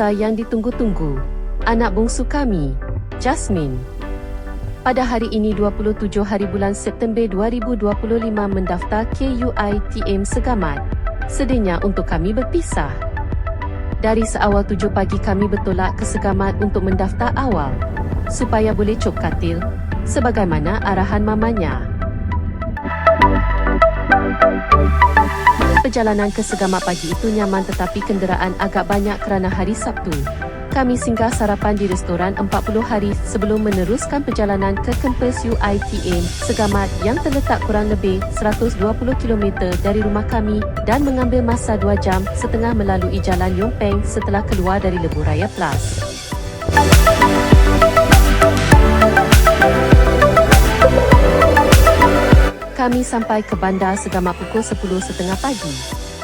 masa yang ditunggu-tunggu. Anak bungsu kami, Jasmine. Pada hari ini 27 hari bulan September 2025 mendaftar KUITM Segamat. Sedihnya untuk kami berpisah. Dari seawal 7 pagi kami bertolak ke Segamat untuk mendaftar awal. Supaya boleh cop katil, sebagaimana arahan mamanya. Perjalanan ke Segamat pagi itu nyaman tetapi kenderaan agak banyak kerana hari Sabtu. Kami singgah sarapan di restoran 40 hari sebelum meneruskan perjalanan ke kampus UITM Segamat yang terletak kurang lebih 120 km dari rumah kami dan mengambil masa 2 jam setengah melalui jalan Yong Peng setelah keluar dari Lebuh Raya Plus. Kami sampai ke bandar Segamat pukul 10.30 pagi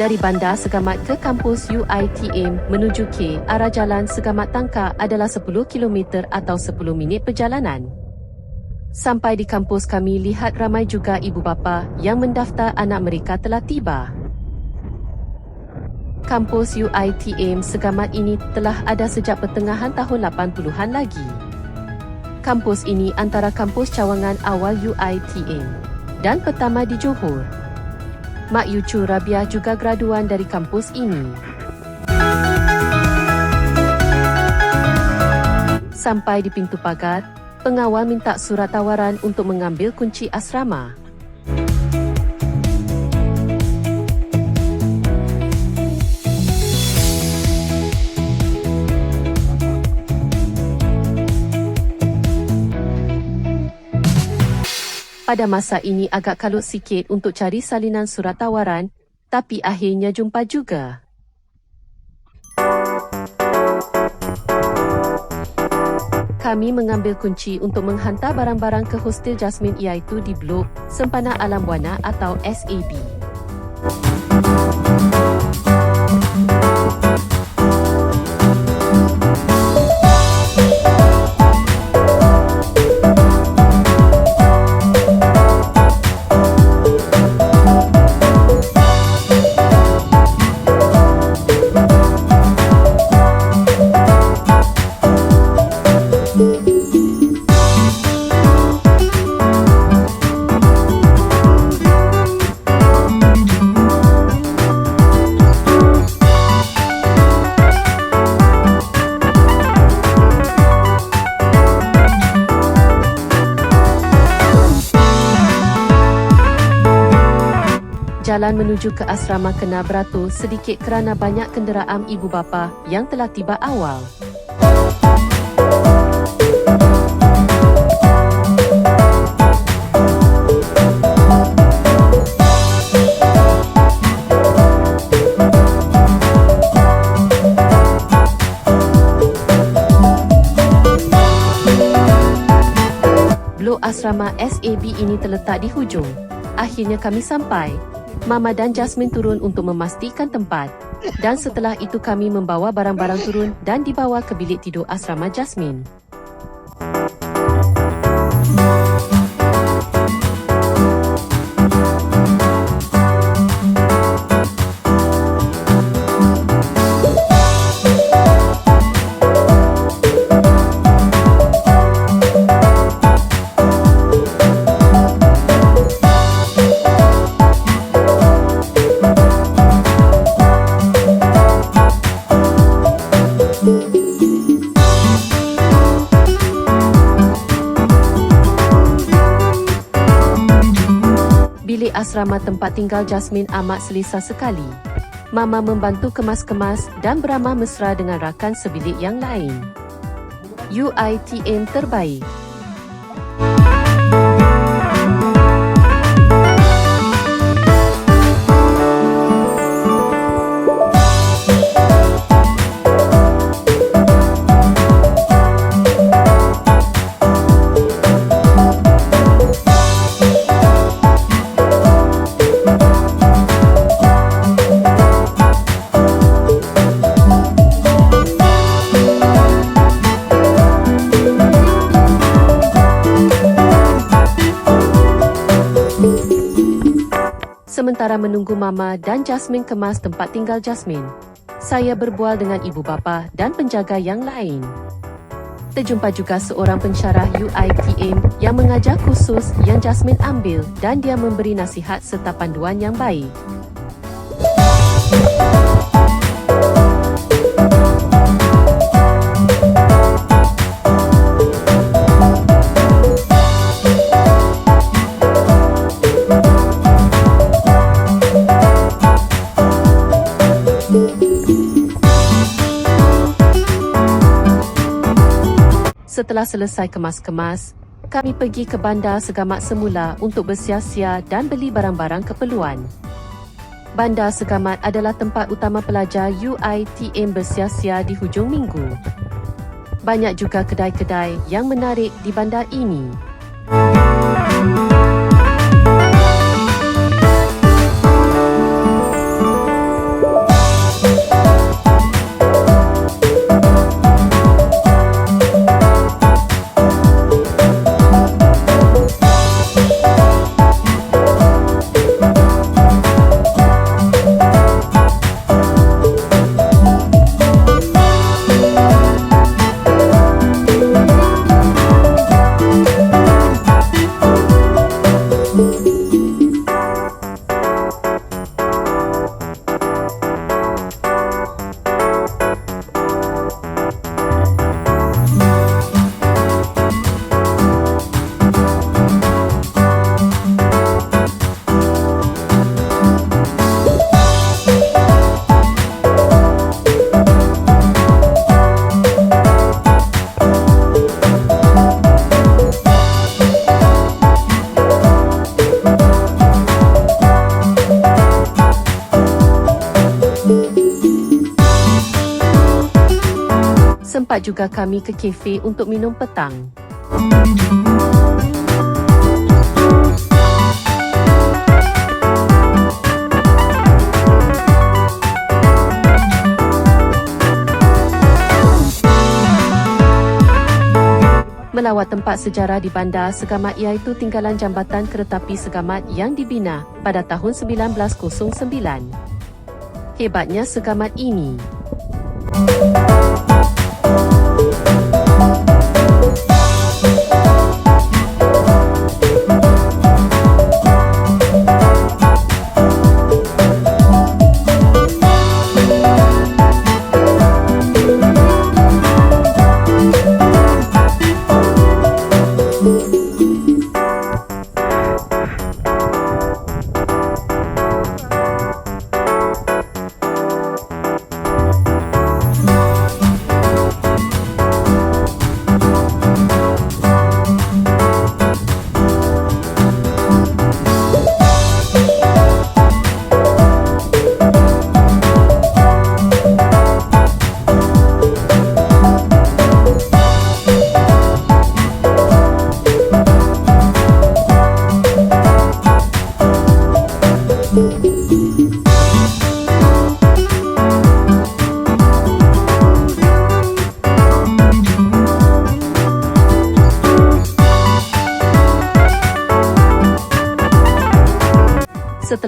dari bandar Segamat ke kampus UITM menuju ke arah jalan Segamat Tangka adalah 10 km atau 10 minit perjalanan. Sampai di kampus kami lihat ramai juga ibu bapa yang mendaftar anak mereka telah tiba. Kampus UITM Segamat ini telah ada sejak pertengahan tahun 80-an lagi. Kampus ini antara kampus cawangan awal UITM dan pertama di Johor. Mak Yucu Rabiah juga graduan dari kampus ini. Sampai di pintu pagar, pengawal minta surat tawaran untuk mengambil kunci asrama. Pada masa ini agak kalut sikit untuk cari salinan surat tawaran, tapi akhirnya jumpa juga. Kami mengambil kunci untuk menghantar barang-barang ke hostel Jasmine iaitu di blok Sempana Alam Buana atau SAB. Jalan menuju ke asrama kena beratur sedikit kerana banyak kenderaan ibu bapa yang telah tiba awal. Blok asrama SAB ini terletak di hujung. Akhirnya kami sampai. Mama dan Jasmine turun untuk memastikan tempat. Dan setelah itu kami membawa barang-barang turun dan dibawa ke bilik tidur asrama Jasmine. Asrama tempat tinggal Jasmine amat selesa sekali. Mama membantu kemas-kemas dan beramah mesra dengan rakan sebilik yang lain. UITM terbaik. Sementara menunggu Mama dan Jasmine kemas tempat tinggal Jasmine. saya berbual dengan ibu bapa dan penjaga yang lain. Terjumpa juga seorang pensyarah UITM yang mengajar khusus yang Jasmine ambil dan dia memberi nasihat serta panduan yang baik. Setelah selesai kemas-kemas, kami pergi ke bandar Segamat semula untuk bersia-sia dan beli barang-barang keperluan. Bandar Segamat adalah tempat utama pelajar UITM bersia-sia di hujung minggu. Banyak juga kedai-kedai yang menarik di bandar ini. Sempat juga kami ke kafe untuk minum petang. Melawat tempat sejarah di bandar Segamat iaitu tinggalan jambatan keretapi Segamat yang dibina pada tahun 1909. Hebatnya Segamat ini.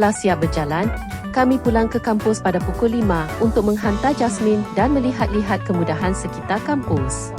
Setelah siap berjalan, kami pulang ke kampus pada pukul 5 untuk menghantar Jasmine dan melihat-lihat kemudahan sekitar kampus.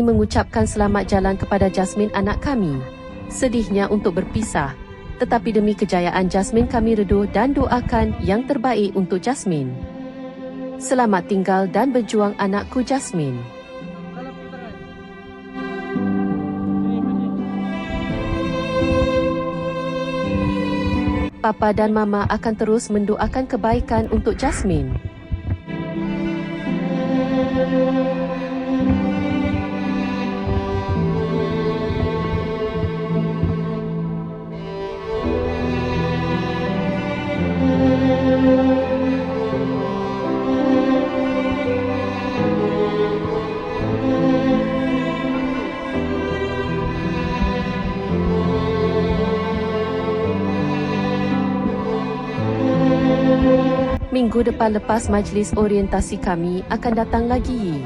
Mengucapkan selamat jalan kepada Jasmine anak kami. Sedihnya untuk berpisah. Tetapi demi kejayaan Jasmine kami reduh dan doakan yang terbaik untuk Jasmine. Selamat tinggal dan berjuang anakku Jasmine. Papa dan Mama akan terus mendoakan kebaikan untuk Jasmine. Minggu depan lepas majlis orientasi kami akan datang lagi.